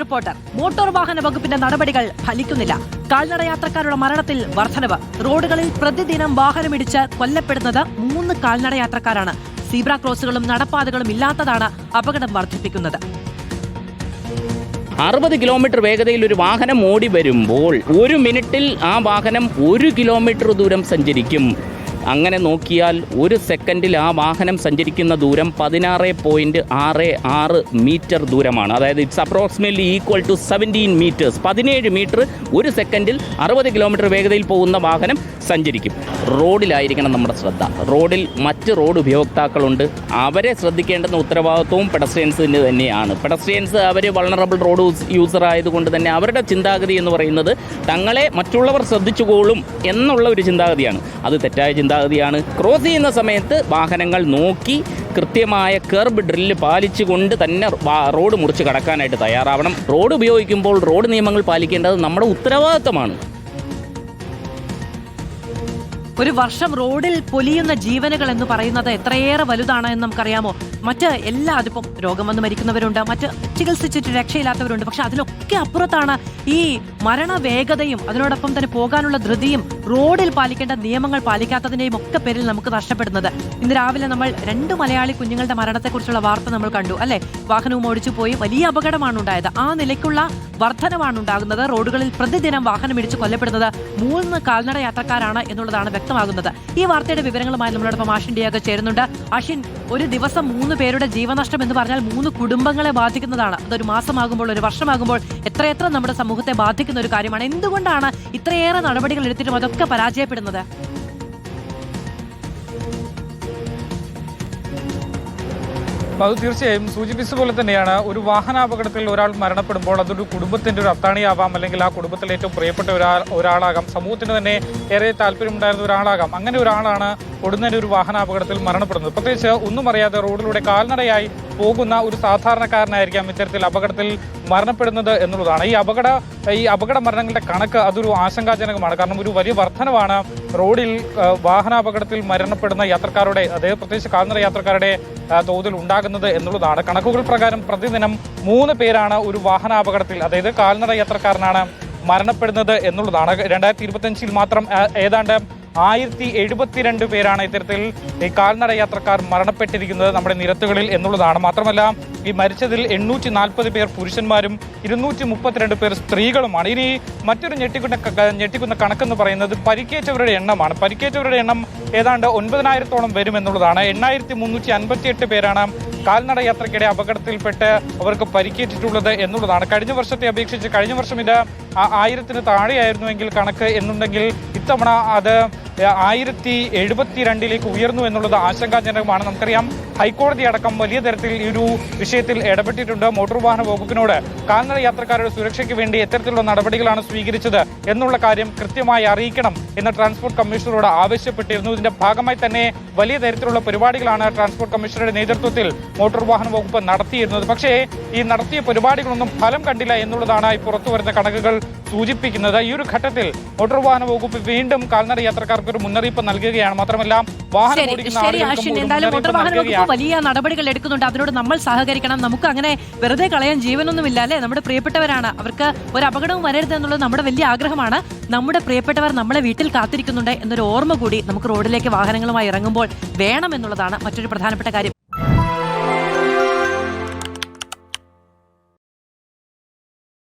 Reporter motor വാഹന വകുപ്പിന്റെ നടപടികൾ ഫലിക്കുന്നില്ല. കാൽനട യാത്രക്കാരുടെ മരണത്തിൽ വർധനവ്. റോഡുകളിൽ പ്രതിദിനം വാഹനമിടിച്ച് കൊല്ലപ്പെടുന്നത് മൂന്ന് കാൽനട യാത്രക്കാരാണ്. സീബ്ര ക്രോസുകളും നടപ്പാതകളും ഇല്ലാത്തതാണ് അപകടം വർദ്ധിപ്പിക്കുന്നത്. അറുപത് കിലോമീറ്റർ വേഗതയിൽ ഒരു വാഹനം ഓടി വരുമ്പോൾ ഒരു മിനിറ്റിൽ ആ വാഹനം ഒരു കിലോമീറ്റർ ദൂരം സഞ്ചരിക്കും. അങ്ങനെ നോക്കിയാൽ ഒരു സെക്കൻഡിൽ ആ വാഹനം സഞ്ചരിക്കുന്ന ദൂരം പതിനാറ് പോയിന്റ് ആറ് ആറ് മീറ്റർ ദൂരമാണ്. അതായത് it's approximately equal to seventeen metres പതിനേഴ് മീറ്റർ ഒരു സെക്കൻഡിൽ അറുപത് കിലോമീറ്റർ വേഗതയിൽ പോകുന്ന വാഹനം സഞ്ചരിക്കും. റോഡിലായിരിക്കണം നമ്മുടെ ശ്രദ്ധ. റോഡിൽ മറ്റ് റോഡ് ഉപയോക്താക്കളുണ്ട്. അവരെ ശ്രദ്ധിക്കേണ്ടുന്ന ഉത്തരവാദിത്വവും പെഡസ്ട്രിയൻസിന്റെ തന്നെയാണ്. പെഡസ്ട്രിയൻസ് അവർ വളണറബിൾ റോഡ് യൂസർ ആയതുകൊണ്ട് തന്നെ അവരുടെ ചിന്താഗതി എന്ന് പറയുന്നത് തങ്ങളെ മറ്റുള്ളവർ ശ്രദ്ധിച്ചുകൊള്ളും എന്നുള്ള ഒരു ചിന്താഗതിയാണ്. അത് തെറ്റായ ചിന്താഗതിയാണ് ക്രോസ് ചെയ്യുന്ന സമയത്ത് വാഹനങ്ങൾ നോക്കി കൃത്യമായ കർബ് ഡ്രില്ല് പാലിച്ചുകൊണ്ട് തന്നെ റോഡ് മുറിച്ച് കടക്കാനായിട്ട് തയ്യാറാവണം. റോഡ് ഉപയോഗിക്കുമ്പോൾ റോഡ് നിയമങ്ങൾ പാലിക്കേണ്ടത് നമ്മുടെ ഉത്തരവാദിത്തമാണ്. ഒരു വർഷം റോഡിൽ പൊലിയുന്ന ജീവനുകൾ എന്ന് പറയുന്നത് എത്രയേറെ വലുതാണ് എന്ന് നമുക്കറിയാമോ? മറ്റ് എല്ലാ അതിപ്പം രോഗം വന്ന് മരിക്കുന്നവരുണ്ട് മറ്റ് ചികിത്സിച്ചിട്ട് രക്ഷയില്ലാത്തവരുണ്ട്. പക്ഷെ അതിലൊക്കെ അപ്പുറത്താണ് ഈ മരണ വേഗതയും അതിനോടൊപ്പം തന്നെ പോകാനുള്ള ധൃതിയും റോഡിൽ പാലിക്കേണ്ട നിയമങ്ങൾ പാലിക്കാത്തതിന്റെയും ഒക്കെ പേരിൽ നമുക്ക് നഷ്ടപ്പെടുന്നത്. ഇന്ന് രാവിലെ നമ്മൾ രണ്ട് മലയാളി കുഞ്ഞുങ്ങളുടെ മരണത്തെക്കുറിച്ചുള്ള വാർത്ത നമ്മൾ കണ്ടു അല്ലെ? വാഹനവും ഓടിച്ചു പോയി. വലിയ അപകടമാണ് ഉണ്ടായത്. ആ നിലയ്ക്കുള്ള വർധനമാണ് ഉണ്ടാകുന്നത്. റോഡുകളിൽ പ്രതിദിനം വാഹനം ഇടിച്ച് കൊല്ലപ്പെടുന്നത് മൂന്ന് കാൽനട യാത്രക്കാരാണ് എന്നുള്ളതാണ് വ്യക്തമാകുന്നത്. ഈ വാർത്തയുടെ വിവരങ്ങളുമായി നമ്മളോടൊപ്പം ആഷിൻ ഡിയാഗ ചേരുന്നുണ്ട്. അഷിൻ ഒരു ദിവസം മൂന്ന് പേരുടെ ജീവനഷ്ടം എന്ന് പറഞ്ഞാൽ മൂന്ന് കുടുംബങ്ങളെ ബാധിക്കുന്നതാണ്. അതൊരു മാസമാകുമ്പോൾ ഒരു വർഷമാകുമ്പോൾ എത്രയെത്ര നമ്മുടെ സമൂഹത്തെ ബാധിക്കുന്ന ഒരു കാര്യമാണ്. എന്തുകൊണ്ടാണ് ഇത്രയേറെ നടപടികൾ എടുത്തിട്ടും അതൊക്കെ പരാജയപ്പെടുന്നത്? അത് തീർച്ചയായും സൂചിപ്പിച്ച പോലെ തന്നെയാണ് ഒരു വാഹനാപകടത്തിൽ ഒരാൾ മരണപ്പെടുമ്പോൾ അതൊരു കുടുംബത്തിന്റെ ഒരു അത്താണിയാവാം അല്ലെങ്കിൽ ആ കുടുംബത്തിലെ ഏറ്റവും പ്രിയപ്പെട്ട ഒരാൾ ഒരാളാകാം. സമൂഹത്തിന് തന്നെ ഏറെ താല്പര്യമുണ്ടായിരുന്ന ഒരാളാകാം. അങ്ങനെ ഒരാളാണ് ഉടനെ ഒരു വാഹനാപകടത്തിൽ മരണപ്പെടുന്നത്. പ്രത്യേകിച്ച് ഒന്നും അറിയാതെ റോഡിലൂടെ കാൽനടയായി പോകുന്ന ഒരു സാധാരണക്കാരനായിരിക്കാം ഇത്തരത്തിൽ അപകടത്തിൽ മരണപ്പെടുന്നത് എന്നുള്ളതാണ്. ഈ അപകട ഈ അപകട മരണങ്ങളുടെ കണക്ക് അതൊരു ആശങ്കാജനകമാണ്. കാരണം ഒരു വലിയ വർധനവാണ് റോഡിൽ വാഹനാപകടത്തിൽ മരണപ്പെടുന്ന യാത്രക്കാരുടെ അതായത് പ്രത്യേകിച്ച് കാൽനട യാത്രക്കാരുടെ തോതിൽ ഉണ്ടാകുന്നത് എന്നുള്ളതാണ്. കണക്കുകൾ പ്രകാരം പ്രതിദിനം മൂന്ന് പേരാണ് ഒരു വാഹനാപകടത്തിൽ അതായത് കാൽനട യാത്രക്കാരനാണ് മരണപ്പെടുന്നത് എന്നുള്ളതാണ്. രണ്ടായിരത്തി ഇരുപത്തഞ്ചിൽ മാത്രം ഏതാണ്ട് ആയിരത്തി എഴുപത്തിരണ്ട് പേരാണ് ഇത്തരത്തിൽ ഈ കാൽനട യാത്രക്കാർ മരണപ്പെട്ടിരിക്കുന്നത് നമ്മുടെ നിരത്തുകളിൽ എന്നുള്ളതാണ്. മാത്രമല്ല ഈ മരിച്ചതിൽ എണ്ണൂറ്റി നാൽപ്പത് പേർ പുരുഷന്മാരും ഇരുന്നൂറ്റി മുപ്പത്തിരണ്ട് പേർ സ്ത്രീകളുമാണ്. ഇനി മറ്റൊരു ഞെട്ടിക്കുന്ന ഞെട്ടിക്കുന്ന കണക്കെന്ന് പറയുന്നത് പരിക്കേറ്റവരുടെ എണ്ണമാണ്. പരിക്കേറ്റവരുടെ എണ്ണം ഏതാണ്ട് ഒൻപതിനായിരത്തോളം വരും എന്നുള്ളതാണ് എണ്ണായിരത്തി മുന്നൂറ്റി അൻപത്തിയെട്ട് പേരാണ് കാൽനട യാത്രയ്ക്കിടെ അപകടത്തിൽപ്പെട്ട് അവർക്ക് പരിക്കേറ്റിട്ടുള്ളത് എന്നുള്ളതാണ്. കഴിഞ്ഞ വർഷത്തെ അപേക്ഷിച്ച് കഴിഞ്ഞ വർഷം ഇത് ആയിരത്തിന് താഴെയായിരുന്നുവെങ്കിൽ കണക്ക് എന്നുണ്ടെങ്കിൽ ഇത്തവണ അത് ആയിരത്തി എഴുപത്തിരണ്ടിലേക്ക് ഉയർന്നു എന്നുള്ളത് ആശങ്കാജനകമാണ്. നമുക്കറിയാം ഹൈക്കോടതി അടക്കം വലിയ തരത്തിൽ ഈ ഒരു വിഷയത്തിൽ ഇടപെട്ടിട്ടുണ്ട്. മോട്ടോർ വാഹന വകുപ്പിനോട് കാൽനട യാത്രക്കാരുടെ സുരക്ഷയ്ക്ക് വേണ്ടി എത്തരത്തിലുള്ള നടപടികളാണ് സ്വീകരിച്ചത് എന്നുള്ള കാര്യം കൃത്യമായി അറിയിക്കണം എന്ന് ട്രാൻസ്പോർട്ട് കമ്മീഷണറോട് ആവശ്യപ്പെട്ടിരുന്നു. ഇതിന്റെ ഭാഗമായി തന്നെ വലിയ തരത്തിലുള്ള പരിപാടികളാണ് ട്രാൻസ്പോർട്ട് കമ്മീഷണറുടെ നേതൃത്വത്തിൽ മോട്ടോർ വാഹന വകുപ്പ് നടത്തിയിരുന്നത്. പക്ഷേ ഈ നടത്തിയ പരിപാടികളൊന്നും ഫലം കണ്ടില്ല എന്നുള്ളതാണ് ഈ പുറത്തു വരുന്ന കണക്കുകൾ. സൂചിപ്പിക്കുന്നത്. ഈ ഒരു ഘട്ടത്തിൽ മോട്ടോർ വാഹന വകുപ്പ് വീണ്ടും കാൽനട യാത്രക്കാർക്ക് ഒരു മുന്നറിയിപ്പ് നൽകുകയാണ്. മാത്രമല്ല വാഹനം വലിയ നടപടികൾ എടുക്കുന്നുണ്ട്. അതിനോട് നമ്മൾ സഹകരിക്കണം. നമുക്ക് അങ്ങനെ വെറുതെ കളയാൻ ജീവനൊന്നുമില്ല അല്ലേ? നമ്മുടെ പ്രിയപ്പെട്ടവരാണ്. അവർക്ക് ഒരു അപകടവും വരരുത് എന്നുള്ളത് നമ്മുടെ വലിയ ആഗ്രഹമാണ്. നമ്മുടെ പ്രിയപ്പെട്ടവർ നമ്മളെ വീട്ടിൽ കാത്തിരിക്കുന്നുണ്ട് എന്നൊരു ഓർമ്മ കൂടി നമുക്ക് റോഡിലേക്ക് വാഹനങ്ങളുമായി ഇറങ്ങുമ്പോൾ വേണം എന്നുള്ളതാണ് മറ്റൊരു പ്രധാനപ്പെട്ട കാര്യം.